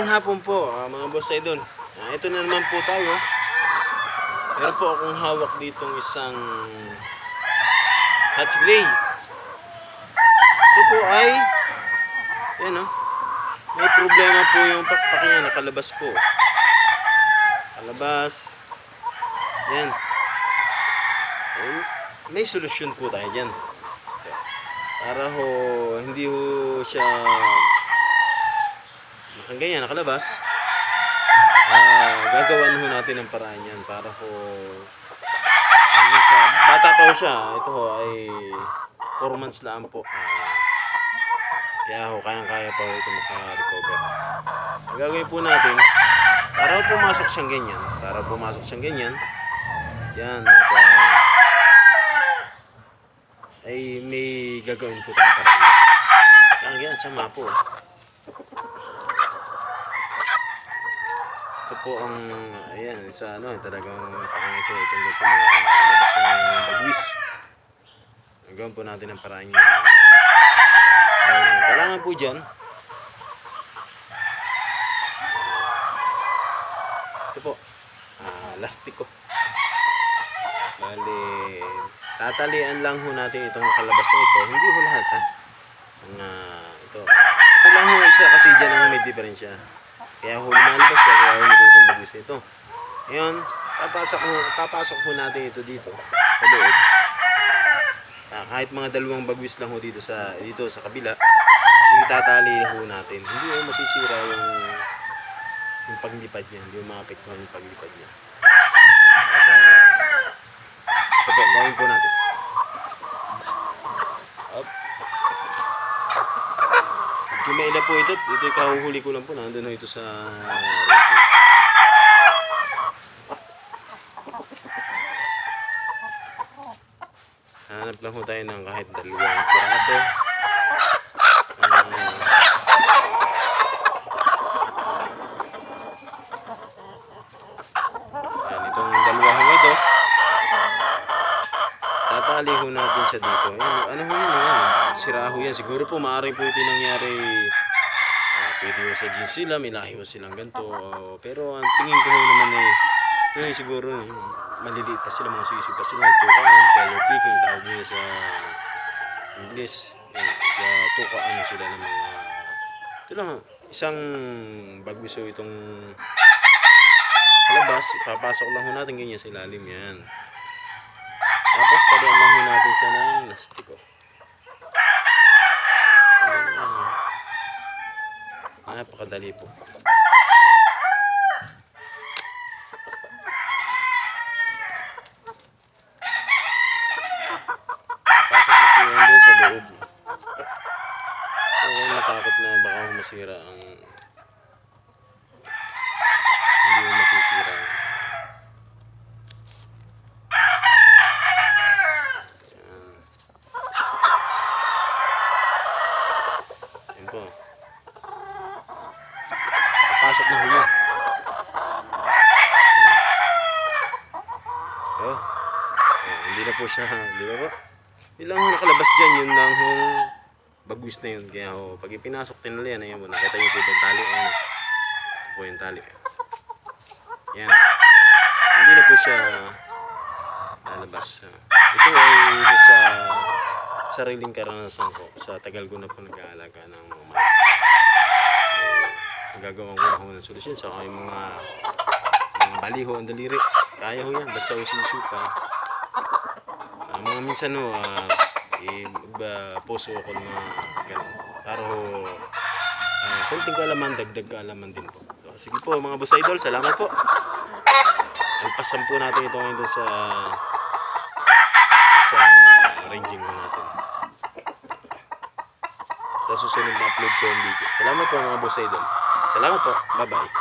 Magandang hapon po, ah, mga boss idol. Ah, ito na naman po tayo. Meron po akong hawak ditong isang Hats Gray. Ito po ay, yan o, may problema po yung pakpak niya, nakalabas po. Kalabas. Yan. Ayun. May solusyon po tayo dyan. Para ho, hindi ho siya nakaganyan, nakalabas. Ah, gagawan ho natin ng paraan yan para ho ano sa bata pa ho siya. Ito ho ay 4 months lang po. Ah, kaya ho, kayang-kaya pa ho ito maka-recover. Ang gagawin po natin, para ho pumasok siyang ganyan, para pumasok siyang ganyan, yan, at, ah, ay may gagawin po tayong paraan. Ang yan, sama po. Po ang, ayan, sa ano, talagang parang ito, itong ito, mga labas ng bagwis. Gagawin po natin ang paraan. Ang kailangan po dyan, ito po, ah, lastiko. Bali, tatalian lang ho natin itong kalabas na ito. Hindi ho lahat ha. Ang, ah, ito. Ito lang ho isa kasi dyan ang may diferensya. Kaya ho lumalabas siya, kaya ho nito. Ngayon, papasok ho, papasok ho natin ito dito, sa loob. Ah, kahit mga dalawang bagwis lang ho dito sa dito sa kabila, itatali ho natin. Hindi ho masisira yung yung paglipad niya, hindi ho maapektuhan yung paglipad niya. At, ah, ito po, gawin po natin. Up. Medyo maila po ito. Ito yung kahuhuli ko lang po. Nandun na ito sa radio. Hanap lang ho tayo ng kahit dalawang piraso. Ah, yan, itong dalawa ho ito. Tatali ho natin siya dito. Ayan, ano ho yun? Ayan, sira ho yan. Siguro po maaari po ito nangyari. ah, pwede ho sa jeans sila, may lahi ho silang ganito. pero ang tingin ko naman eh, yun, siguro eh, maliliit pa sila, mga sisig pa sila. Tukaan, color picking, tawag nila sa English. Kaya tukaan sila ng mga... Ito lang, isang bagwiso itong kalabas, ipapasok lang ho natin ganyan sa ilalim yan. Tapos talian lang ho natin siya ng lastiko. Ayan. Napakadali po. Pasok na po yan doon sa loob. Huwag kayong matakot na baka masira ang hindi mo masisira. Yan po. Papasok na huli. Oh. oh. Hindi na po siya, di ba po? Yun lang ho nakalabas dyan, yun lang ho bagwis na yun. Kaya ho, pag ipinasok tinali yan, ayan mo, nakita niyo po yung tali, ayan. Po yung tali. Yan. Hindi na po siya lalabas. Ito ay sa sariling karanasan ko. Sa tagal ko na po nag-aalaga ng mga. Eh, Nagagawa ko na ho ng solusyon sa yung mga mga baliho ang daliri. Kaya ho yan. Basta ho sisuka. Ah, mga minsan ho, ah, ako ng mga ganun. Para ho, ah, konting kaalaman, dagdag kaalaman din po. So, sige po mga boss idol, salamat po. Alpasan po natin ito ngayon sa sa arranging mo natin. Sa susunod na upload ko yung video. Salamat po mga boss idol. Salamat po. Bye-bye.